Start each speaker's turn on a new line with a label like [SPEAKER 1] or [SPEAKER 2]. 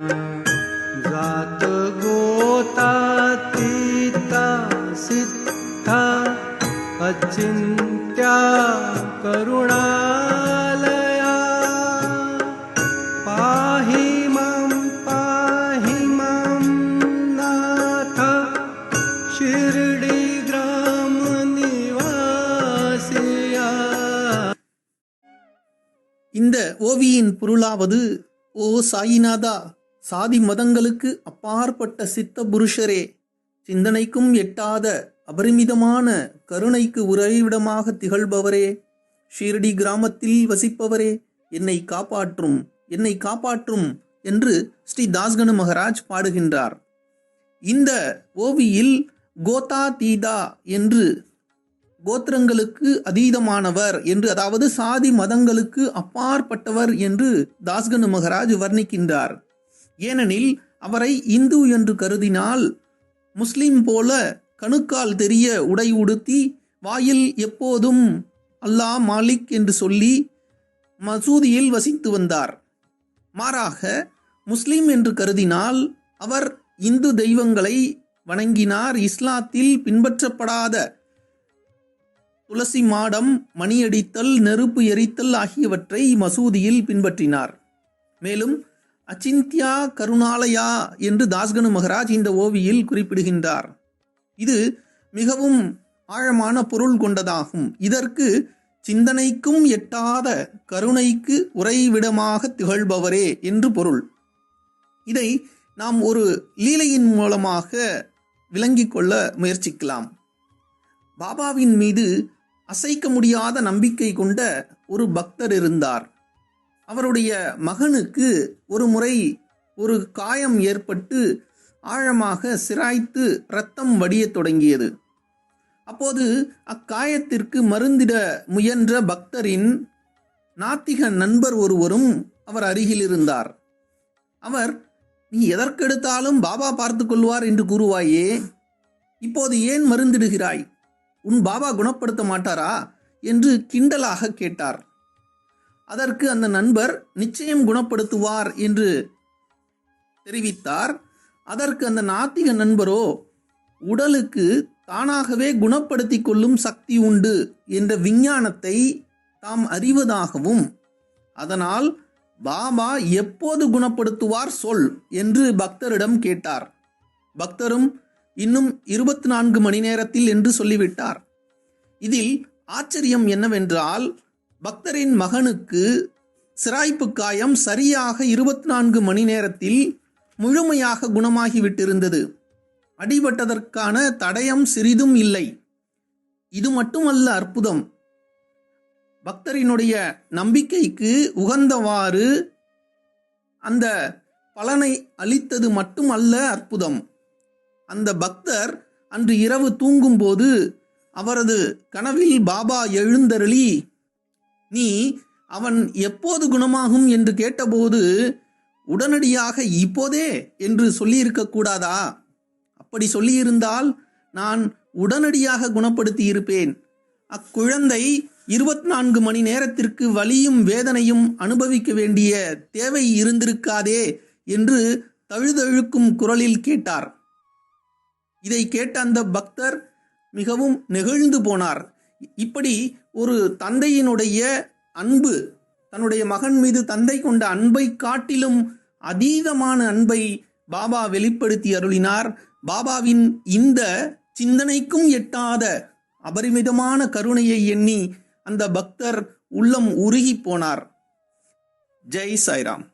[SPEAKER 1] जात गोता तीता सिद्धा अचिन्त्या करुणालया पाहि मां पाहि मां नाथ शिर्डिग्रामनिवासिया
[SPEAKER 2] இந்த ஓவியின் பொருளாவது ஓ சாயிநாதா சாதி மதங்களுக்கு அப்பாற்பட்ட சித்த புருஷரே சிந்தனைக்கும் எட்டாத அபரிமிதமான கருணைக்கு உறைவிடமாக திகழ்பவரே ஷீரடி கிராமத்தில் வசிப்பவரே என்னை காப்பாற்றும் என்னை காப்பாற்றும் என்று ஸ்ரீ தாஸ்கனு மகராஜ் பாடுகின்றார். இந்த ஓவியில் கோதா தீதா என்று கோத்திரங்களுக்கு அதீதமானவர் என்று அதாவது சாதி மதங்களுக்கு அப்பாற்பட்டவர் என்று தாஸ்கனு மகராஜ் வர்ணிக்கின்றார். ஏனெனில் அவரை இந்து என்று கருதினால் முஸ்லிம் போல கணுக்கால் தெரிய உடை உடுத்தி வாயில் எப்போதும் அல்லாஹ் மாலிக் என்று சொல்லி மசூதியில் வசித்து வந்தார். மாறாக முஸ்லிம் என்று கருதினால் அவர் இந்து தெய்வங்களை வணங்கினார். இஸ்லாத்தில் பின்பற்றப்படாத துளசி மாடம் மணியடித்தல் நெருப்பு எரித்தல் ஆகியவற்றை மசூதியில் பின்பற்றினார். மேலும் அச்சிந்தியா கருணாலயா என்று தாஸ்கனு மகராஜ் இந்த ஓவியில் குறிப்பிடுகின்றார். இது மிகவும் ஆழமான பொருள் கொண்டதாகும். இதற்கு சிந்தனைக்கும் எட்டாத கருணைக்கு உறைவிடமாக திகழ்பவரே என்று பொருள். இதை நாம் ஒரு லீலையின் மூலமாக விளங்கிக் கொள்ள முயற்சிக்கலாம். பாபாவின் மீது அசைக்க முடியாத நம்பிக்கை கொண்ட ஒரு பக்தர் இருந்தார். அவருடைய மகனுக்கு ஒரு முறை ஒரு காயம் ஏற்பட்டு ஆழமாக சிராய்த்து இரத்தம் வடியத் தொடங்கியது. அப்போது அக்காயத்திற்கு மருந்திட முயன்ற பக்தரின் நாத்திக நண்பர் ஒருவரும் அவர் அருகில் இருந்தார். அவர் நீ எதற்கெடுத்தாலும் பாபா பார்த்து கொள்வார் என்று கூறுவாயே இப்போது ஏன் மருந்திடுகிறாய்? உன் பாபா குணப்படுத்த மாட்டாரா? என்று கிண்டலாக கேட்டார். அதற்கு அந்த நண்பர் நிச்சயம் குணப்படுத்துவார் என்று தெரிவித்தார். அதற்கு அந்த நாத்திக நண்பரோ உடலுக்கு தானாகவே குணப்படுத்தி கொள்ளும் சக்தி உண்டு என்ற விஞ்ஞானத்தை தாம் அறிவதாகவும் அதனால் பாபா எப்போது குணப்படுத்துவார் சொல் என்று பக்தரிடம் கேட்டார். பக்தரும் இன்னும் இருபத்தி நான்கு மணி நேரத்தில் என்று சொல்லிவிட்டார். இதில் ஆச்சரியம் என்னவென்றால் பக்தரின் மகனுக்கு சிராய்ப்பு காயம் சரியாக இருபத்தி நான்கு மணி நேரத்தில் முழுமையாக குணமாகிவிட்டிருந்தது. அடிபட்டதற்கான தடயம் சிறிதும் இல்லை. இது மட்டுமல்ல அற்புதம். பக்தரினுடைய நம்பிக்கைக்கு உகந்தவாறு அந்த பலனை அளித்தது மட்டுமல்ல அற்புதம். அந்த பக்தர் அன்று இரவு தூங்கும்போது அவரது கனவில் பாபா எழுந்தருளி நீ அவன் எப்போது குணமாகும் என்று கேட்டபோது உடனடியாக இப்போதே என்று சொல்லியிருக்க கூடாதா? அப்படி சொல்லியிருந்தால் நான் உடனடியாக குணப்படுத்தி இருப்பேன் அக்குழந்தை இருபத்தி நான்கு மணி நேரத்திற்கு வலியும் வேதனையும் அனுபவிக்க வேண்டிய தேவை இருந்திருக்காதே என்று தழுதழுக்கும் குரலில் கேட்டார். இதை கேட்ட அந்த பக்தர் மிகவும் நெகிழ்ந்து போனார். இப்படி ஒரு தந்தையினுடைய அன்பு தன்னுடைய மகன் மீது தந்தை கொண்ட அன்பை காட்டிலும் அதீதமான அன்பை பாபா வெளிப்படுத்தி அருளினார். பாபாவின் இந்த சிந்தனைக்கும் எட்டாத அபரிமிதமான கருணையை எண்ணி அந்த பக்தர் உள்ளம் உருகி போனார். ஜெய் சாய்ராம்.